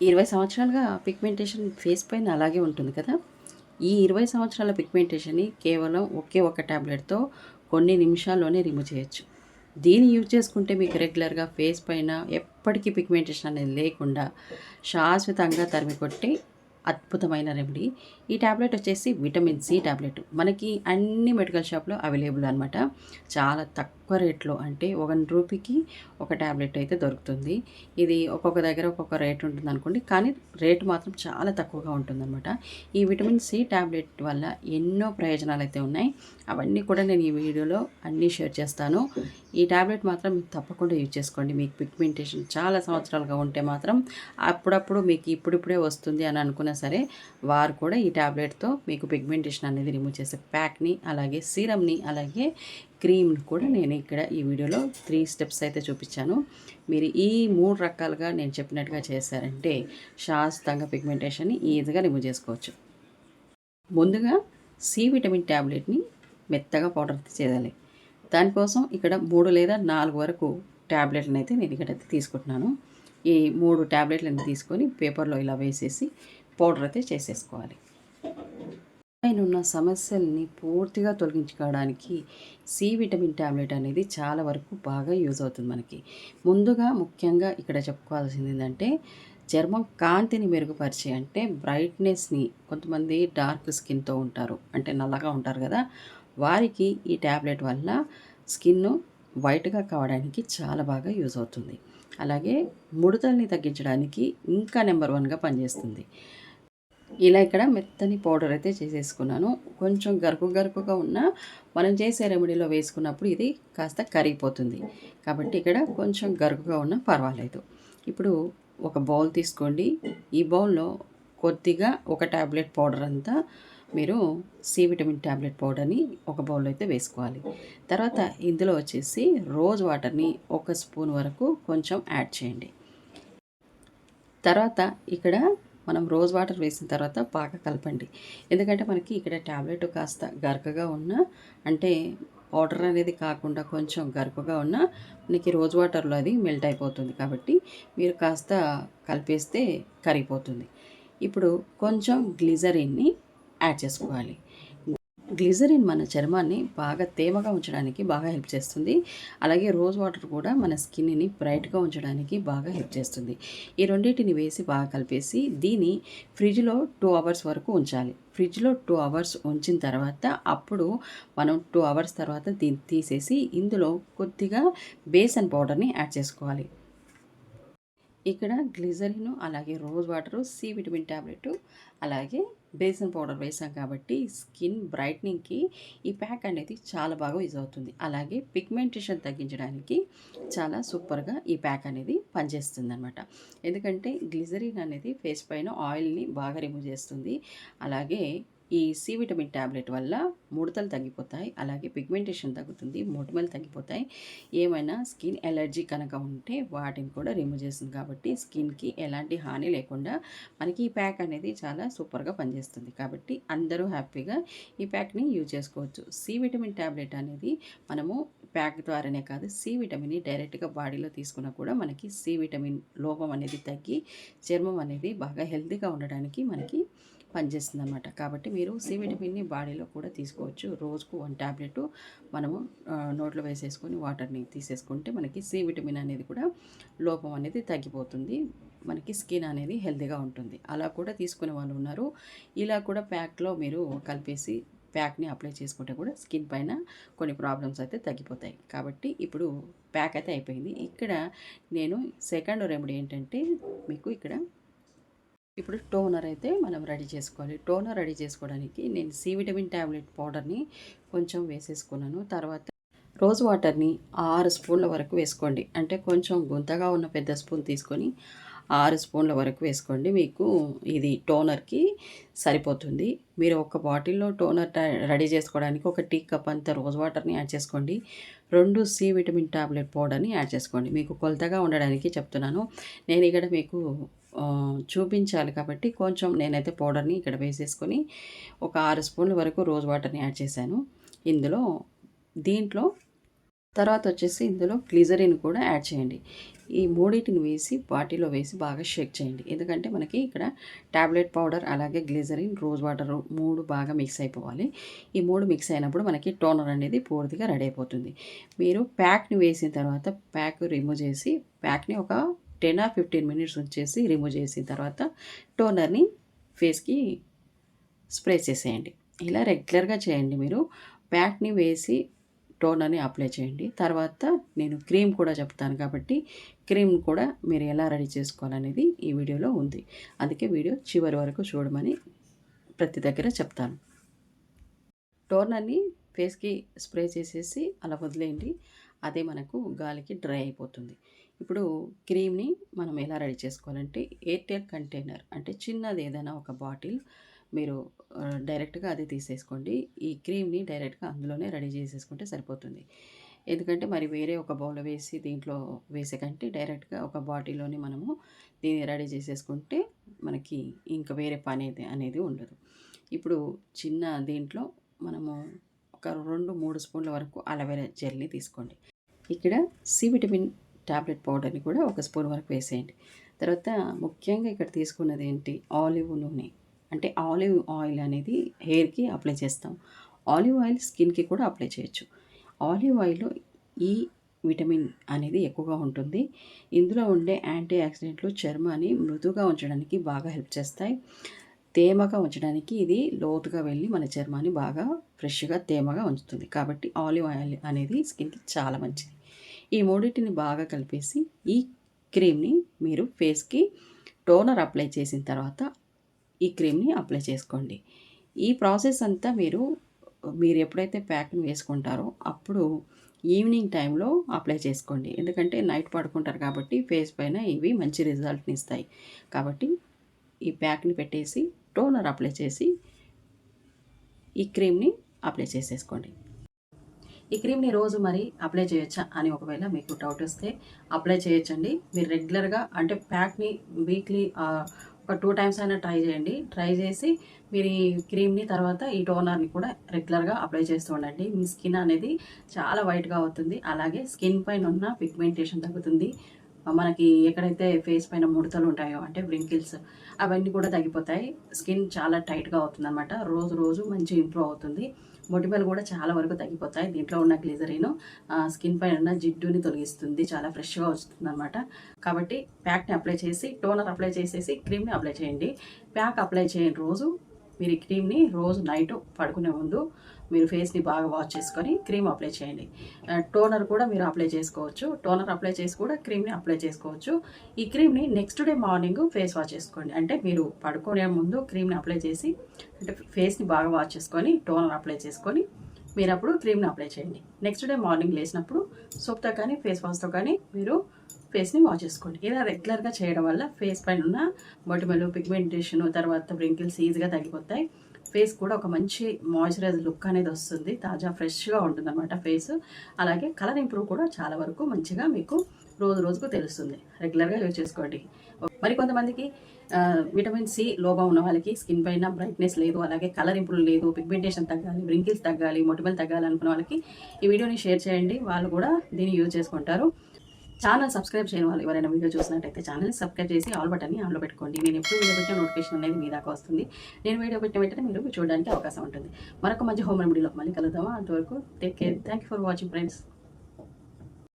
ఇరవై సంవత్సరాలుగా pigmentation face పైన అలాగే ఉంటుంది కదా? ఈ ఇరవై సంవత్సరాల పిగ్మెంటేషన్ని కేవలం ఒకే ఒక ట్యాబ్లెట్తో కొన్ని నిమిషాల్లోనే రిమూవ్ చేయొచ్చు. దీన్ని యూజ్ చేసుకుంటే మీకు రెగ్యులర్గా ఫేస్ పైన ఎప్పటికీ పిగ్మెంటేషన్ అనేది లేకుండా శాశ్వతంగా తరిమి కొట్టి అద్భుతమైన రెమెడీ ఈ ట్యాబ్లెట్ వచ్చేసి విటమిన్ సి ట్యాబ్లెట్ మనకి అన్ని మెడికల్ షాప్లో అవైలబుల్ అనమాట చాలా తక్కువ రేట్లో అంటే వన్ రూపీకి ఒక ట్యాబ్లెట్ అయితే దొరుకుతుంది. ఇది ఒక్కొక్క దగ్గర ఒక్కొక్క రేట్ ఉంటుంది అనుకోండి కానీ రేటు మాత్రం చాలా తక్కువగా ఉంటుందన్నమాట. ఈ విటమిన్ సి ట్యాబ్లెట్ వల్ల ఎన్నో ప్రయోజనాలు అయితే ఉన్నాయి. అవన్నీ కూడా నేను ఈ వీడియోలో అన్నీ షేర్ చేస్తాను. ఈ ట్యాబ్లెట్ మాత్రం మీరు తప్పకుండా యూజ్ చేసుకోండి. మీకు పిగ్మెంటేషన్ చాలా సంవత్సరాలుగా ఉంటే మాత్రం అప్పుడప్పుడు మీకు ఇప్పుడిప్పుడే వస్తుంది అని అనుకున్నా సరే వారు కూడా ఈ ట్యాబ్లెట్తో మీకు పిగ్మెంటేషన్ అనేది రిమూవ్ చేసే ప్యాక్ని అలాగే సీరమ్ని అలాగే క్రీమ్ని కూడా నేను ఇక్కడ ఈ వీడియోలో త్రీ స్టెప్స్ అయితే చూపించాను. మీరు ఈ మూడు రకాలుగా నేను చెప్పినట్టుగా చేశారంటే శాశ్వతంగా పిగ్మెంటేషన్ని ఈజీగా రిమూవ్ చేసుకోవచ్చు. ముందుగా సి విటమిన్ ట్యాబ్లెట్ని మెత్తగా పౌడర్ చేయాలి. దానికోసం ఇక్కడ మూడు లేదా నాలుగు వరకు ట్యాబ్లెట్లను అయితే నేను ఇక్కడ తీసుకుంటున్నాను. ఈ మూడు ట్యాబ్లెట్లను తీసుకొని పేపర్లో ఇలా వేసేసి పౌడర్ అయితే చేసేసుకోవాలి. పైన ఉన్న సమస్యల్ని పూర్తిగా తొలగించుకోవడానికి సి విటమిన్ ట్యాబ్లెట్ అనేది చాలా వరకు బాగా యూజ్ అవుతుంది మనకి. ముందుగా ముఖ్యంగా ఇక్కడ చెప్పుకోవాల్సింది ఏంటంటే చర్మం కాంతిని మెరుగుపరిచే అంటే బ్రైట్నెస్ని కొంతమంది డార్క్ స్కిన్తో ఉంటారు. అంటే నల్లగా ఉంటారు కదా వారికి ఈ ట్యాబ్లెట్ వల్ల స్కిన్ వైట్గా కావడానికి చాలా బాగా యూజ్ అవుతుంది. అలాగే ముడతల్ని తగ్గించడానికి ఇంకా నెంబర్ వన్గా పనిచేస్తుంది. ఇలా ఇక్కడ మెత్తని పౌడర్ అయితే చేసేసుకున్నాను. కొంచెం గరుకు గరుకుగా ఉన్న మనం చేసే రెమెడీలో వేసుకున్నప్పుడు ఇది కాస్త కరిగిపోతుంది. కాబట్టి ఇక్కడ కొంచెం గరుకుగా ఉన్న పర్వాలేదు. ఇప్పుడు ఒక బౌల్ తీసుకోండి. ఈ బౌల్లో కొద్దిగా ఒక ట్యాబ్లెట్ పౌడర్ అంతా మీరు సి విటమిన్ ట్యాబ్లెట్ పౌడర్ని ఒక బౌల్లో అయితే వేసుకోవాలి. తర్వాత ఇందులో వచ్చేసి రోజ్ వాటర్ని ఒక స్పూన్ వరకు కొంచెం యాడ్ చేయండి. తర్వాత ఇక్కడ మనం రోజ్ వాటర్ వేసిన తర్వాత బాగా కలపండి. ఎందుకంటే మనకి ఇక్కడ ట్యాబ్లెట్ కాస్త గరకగా ఉన్న అంటే పౌడర్ అనేది కాకుండా కొంచెం గరుకుగా ఉన్న మనకి రోజ్ వాటర్లో అది మెల్ట్ అయిపోతుంది కాబట్టి మీరు కాస్త కలిపేస్తే కరిగిపోతుంది. ఇప్పుడు కొంచెం గ్లిజరిన్ని యాడ్ చేసుకోవాలి. గ్లిజరిన్ మన చర్మాన్ని బాగా తేమగా ఉంచడానికి బాగా హెల్ప్ చేస్తుంది. అలాగే రోజ్ వాటర్ కూడా మన స్కిన్ని బ్రైట్గా ఉంచడానికి బాగా హెల్ప్ చేస్తుంది. ఈ రెండింటిని వేసి బాగా కలిపేసి దీన్ని ఫ్రిడ్జ్లో టూ అవర్స్ వరకు ఉంచాలి. ఫ్రిడ్జ్లో టూ అవర్స్ ఉంచిన తర్వాత అప్పుడు మనం టూ అవర్స్ తర్వాత దీన్ని తీసేసి ఇందులో కొద్దిగా బేసన్ పౌడర్ని యాడ్ చేసుకోవాలి. ఇక్కడ గ్లిజరిన్ అలాగే rose water C vitamin tablet అలాగే బేసన్ పౌడర్ వేసాం కాబట్టి స్కిన్ బ్రైట్నింగ్కి ఈ ప్యాక్ అనేది చాలా బాగా యూజ్ అవుతుంది. అలాగే పిగ్మెంటేషన్ తగ్గించడానికి చాలా సూపర్గా ఈ ప్యాక్ అనేది పనిచేస్తుంది అనమాట ఎందుకంటే గ్లిజరిన్ అనేది ఫేస్ పైన ఆయిల్ని బాగా రిమూవ్ చేస్తుంది. అలాగే ఈ సి విటమిన్ ట్యాబ్లెట్ వల్ల ముడతలు తగ్గిపోతాయి అలాగే పిగ్మెంటేషన్ తగ్గుతుంది మొటిమలు తగ్గిపోతాయి. ఏమైనా స్కిన్ ఎలర్జీ కనుక ఉంటే వాటిని కూడా రిమూవ్ చేస్తుంది కాబట్టి స్కిన్కి ఎలాంటి హాని లేకుండా మనకి ఈ ప్యాక్ అనేది చాలా సూపర్గా పనిచేస్తుంది. కాబట్టి అందరూ హ్యాపీగా ఈ ప్యాక్ని యూజ్ చేసుకోవచ్చు. సి విటమిన్ ట్యాబ్లెట్ అనేది మనము ప్యాక్ ద్వారానే కాదు సి విటమిన్ని డైరెక్ట్గా బాడీలో తీసుకున్నా కూడా మనకి సి విటమిన్ లోపం అనేది తగ్గి చర్మం అనేది బాగా హెల్తీగా ఉండడానికి మనకి పనిచేస్తుంది అనమాట కాబట్టి మీరు సి విటమిన్ని బాడీలో కూడా తీసుకోవచ్చు. రోజుకు వన్ ట్యాబ్లెట్ మనము నోట్లో వేసేసుకొని వాటర్ని తీసేసుకుంటే మనకి సి విటమిన్ అనేది కూడా లోపం అనేది తగ్గిపోతుంది. మనకి స్కిన్ అనేది హెల్తీగా ఉంటుంది. అలా కూడా తీసుకునే వాళ్ళు ఉన్నారు. ఇలా కూడా ప్యాక్లో మీరు కలిపేసి ప్యాక్ని అప్లై చేసుకుంటే కూడా స్కిన్ పైన కొన్ని ప్రాబ్లమ్స్ అయితే తగ్గిపోతాయి. కాబట్టి ఇప్పుడు ప్యాక్ అయితే అయిపోయింది. ఇక్కడ నేను సెకండ్ రెమెడీ ఏంటంటే మీకు ఇక్కడ ఇప్పుడు టోనర్ అయితే మనం రెడీ చేసుకోవాలి. టోనర్ రెడీ చేసుకోవడానికి నేను సి విటమిన్ ట్యాబ్లెట్ పౌడర్ని కొంచెం వేసేసుకున్నాను. తర్వాత రోజ్ వాటర్ని ఆరు స్పూన్ల వరకు వేసుకోండి. అంటే కొంచెం గుంతగా ఉన్న పెద్ద స్పూన్ తీసుకొని ఆరు స్పూన్ల వరకు వేసుకోండి. మీకు ఇది టోనర్కి సరిపోతుంది. మీరు ఒక బాటిల్లో టోనర్ రెడీ చేసుకోవడానికి ఒక టీ కప్ అంత రోజ్ వాటర్ని యాడ్ చేసుకోండి. రెండు సి విటమిన్ టాబ్లెట్ పౌడర్ని యాడ్ చేసుకోండి. మీకు కొలతగా ఉండడానికి చెప్తున్నాను. నేను ఇక్కడ మీకు చూపించాలి కాబట్టి కొంచెం నేనైతే పౌడర్ని ఇక్కడ వేసేసుకొని ఒక ఆరు స్పూన్ల వరకు రోజ్ వాటర్ని యాడ్ చేశాను. ఇందులో దీంట్లో తర్వాత వచ్చేసి ఇందులో గ్లిజరిన్ కూడా యాడ్ చేయండి. ఈ మూడింటిని వేసి బాటిలో వేసి బాగా షేక్ చేయండి. ఎందుకంటే మనకి ఇక్కడ ట్యాబ్లెట్ పౌడర్ అలాగే గ్లిజరిన్ రోజ్ వాటర్ మూడు బాగా మిక్స్ అయిపోవాలి. ఈ మూడు మిక్స్ అయినప్పుడు మనకి టోనర్ అనేది పూర్తిగా రెడీ అయిపోతుంది. మీరు ప్యాక్ని వేసిన తర్వాత ప్యాక్ రిమూవ్ చేసి ప్యాక్ని ఒక టెన్ ఆర్ ఫిఫ్టీన్ మినిట్స్ ఉంచేసి రిమూవ్ చేసిన తర్వాత టోనర్ని ఫేస్కి స్ప్రే చేసేయండి. ఇలా రెగ్యులర్గా చేయండి మీరు. ప్యాక్ని వేసి టోనర్ని అప్లై చేయండి. తర్వాత నేను క్రీమ్ కూడా చెప్తాను కాబట్టి క్రీమ్ కూడా మీరు ఎలా రెడీ చేసుకోవాలనేది ఈ వీడియోలో ఉంది. అందుకే వీడియో చివరి వరకు చూడమని ప్రతి దగ్గర చెప్తాను. టోనర్ని ఫేస్కి స్ప్రే చేసేసి అలా వదిలేయండి. అదే మనకు గాలికి డ్రై అయిపోతుంది. ఇప్పుడు క్రీమ్ని మనం ఎలా రెడీ చేసుకోవాలంటే ఎయిర్టెల్ కంటైనర్ అంటే చిన్నది ఏదైనా ఒక బాటిల్ మీరు డైరెక్ట్గా అది తీసేసుకోండి. ఈ క్రీమ్ని డైరెక్ట్గా అందులోనే రెడీ చేసేసుకుంటే సరిపోతుంది. ఎందుకంటే మరి వేరే ఒక బౌల్ వేసి దీంట్లో వేసే కంటే డైరెక్ట్గా ఒక బాటిల్లోనే మనము దీన్ని రెడీ చేసేసుకుంటే మనకి ఇంకా వేరే పని అనేది ఉండదు. ఇప్పుడు చిన్న దీంట్లో మనము ఒక రెండు మూడు స్పూన్ల వరకు అలవేరా జెల్ని తీసుకోండి. ఇక్కడ సి విటమిన్ ట్యాబ్లెట్ పౌడర్ని కూడా ఒక స్పూన్ వరకు వేసేయండి. తర్వాత ముఖ్యంగా ఇక్కడ తీసుకున్నది ఏంటి? ఆలివ్ నూనె. అంటే ఆలివ్ ఆయిల్ అనేది హెయిర్కి అప్లై చేస్తాం. ఆలివ్ ఆయిల్ స్కిన్కి కూడా అప్లై చేయొచ్చు. ఆలివ్ ఆయిల్లో ఈ విటమిన్ అనేది ఎక్కువగా ఉంటుంది. ఇందులో ఉండే యాంటీ ఆక్సిడెంట్లు చర్మాన్ని మృదుగా ఉంచడానికి బాగా హెల్ప్ చేస్తాయి. తేమగా ఉంచడానికి ఇది లోతుగా వెళ్ళి మన చర్మాన్ని బాగా ఫ్రెష్గా తేమగా ఉంచుతుంది. కాబట్టి ఆలివ్ ఆయిల్ అనేది స్కిన్కి చాలా మంచిది. ఈ మూడింటిని బాగా కలిపేసి ఈ క్రీమ్ని మీరు ఫేస్కి టోనర్ అప్లై చేసిన తర్వాత ఈ క్రీమ్ని అప్లై చేసుకోండి. ఈ ప్రాసెస్ అంతా మీరు మీరు ఎప్పుడైతే ప్యాక్ని వేసుకుంటారో అప్పుడు ఈవినింగ్ టైంలో అప్లై చేసుకోండి. ఎందుకంటే నైట్ పడుకుంటారు కాబట్టి ఫేస్ పైన ఇవి మంచి రిజల్ట్ని ఇస్తాయి. కాబట్టి ఈ ప్యాక్ని పెట్టేసి టోనర్ అప్లై చేసి ఈ క్రీమ్ని అప్లై చేసేసుకోండి. ఈ క్రీమ్ని రోజు మరి అప్లై చేయొచ్చా అని ఒకవేళ మీకు డౌట్ వస్తే అప్లై చేయొచ్చండి. మీరు రెగ్యులర్గా అంటే ప్యాక్ని వీక్లీ ఒక టూ టైమ్స్ అయినా ట్రై చేయండి. ట్రై చేసి మీరు ఈ క్రీమ్ని తర్వాత ఈ టోనర్ని కూడా రెగ్యులర్గా అప్లై చేస్తూ ఉండండి. మీ స్కిన్ అనేది చాలా వైట్గా అవుతుంది. అలాగే స్కిన్ పైన ఉన్న పిగ్మెంటేషన్ తగ్గుతుంది. మనకి ఎక్కడైతే ఫేస్ పైన ముడతలు ఉంటాయో అంటే వ్రింకిల్స్ అవన్నీ కూడా తగ్గిపోతాయి. స్కిన్ చాలా టైట్గా అవుతుంది అనమాట రోజు రోజు మంచి ఇంప్రూవ్ అవుతుంది. మొటిమలు కూడా చాలా వరకు తగ్గిపోతాయి. దీంట్లో ఉన్న గ్లిజరీను స్కిన్ పైన ఉన్న జిడ్డుని తొలగిస్తుంది. చాలా ఫ్రెష్గా వస్తుంది అనమాట కాబట్టి ప్యాక్ని అప్లై చేసి టోనర్ అప్లై చేసేసి క్రీమ్ని అప్లై చేయండి. ప్యాక్ అప్లై చేయని రోజు మీరు ఈ క్రీమ్ని రోజు నైట్ పడుకునే ముందు మీరు ఫేస్ని బాగా వాష్ చేసుకొని క్రీమ్ అప్లై చేయండి. టోనర్ కూడా మీరు అప్లై చేసుకోవచ్చు. టోనర్ అప్లై చేసి కూడా క్రీమ్ని అప్లై చేసుకోవచ్చు. ఈ క్రీమ్ని next day morning face wash చేసుకోండి. అంటే మీరు పడుకునే ముందు క్రీమ్ని అప్లై చేసి అంటే ఫేస్ని బాగా వాష్ చేసుకొని టోనర్ అప్లై చేసుకొని మీరు అప్పుడు క్రీమ్ని అప్లై చేయండి. నెక్స్ట్ డే మార్నింగ్ లేచినప్పుడు సోప్తో కానీ ఫేస్ వాష్తో కానీ మీరు ఫేస్ని వాష్ చేసుకోండి. ఇలా రెగ్యులర్గా చేయడం వల్ల ఫేస్ పైన ఉన్న మొటిమలు పిగ్మెంటేషన్ తర్వాత బ్రింకిల్స్ ఈజీగా తగ్గిపోతాయి. ఫేస్ కూడా ఒక మంచి మాయిశ్చరైజ్ లుక్ అనేది వస్తుంది. తాజా ఫ్రెష్గా ఉంటుంది అనమాట ఫేస్. అలాగే కలర్ ఇంప్రూవ్ కూడా చాలా వరకు మంచిగా మీకు రోజు రోజుకు తెలుస్తుంది. రెగ్యులర్గా యూజ్ చేసుకోండి. మరి కొంతమందికి విటమిన్ సి లోగా ఉన్న వాళ్ళకి స్కిన్ పైన బ్రైట్నెస్ లేదు అలాగే కలర్ ఇంప్రూవ్ లేదు పిగ్మెంటేషన్ తగ్గాలి బ్రింకిల్స్ తగ్గాలి మొటిమలు తగ్గాలి అనుకున్న వాళ్ళకి ఈ వీడియోని షేర్ చేయండి. వాళ్ళు కూడా దీన్ని యూజ్ చేసుకుంటారు. ఛానల్ సబ్స్క్రైబ్ చేయని వాళ్ళు ఎవరైనా వీడియో చూసినట్టయితే ఛానల్ సబ్స్క్రైబ్ చేసి ఆల్ బటన్ని ఆన్లో పెట్టుకోండి. నేను ఎప్పుడు వీడియో పెట్టిన నోటిఫికేషన్ అనేది మీ దాకా వస్తుంది. నేను వీడియో పెట్టిన వెంటనే మీరు చూడడానికి అవకాశం ఉంటుంది. మరొక మంచి హోమ్ రెమెడీలో మళ్ళీ కలుద్దామా? అంతవరకు take care. Thank you for watching friends.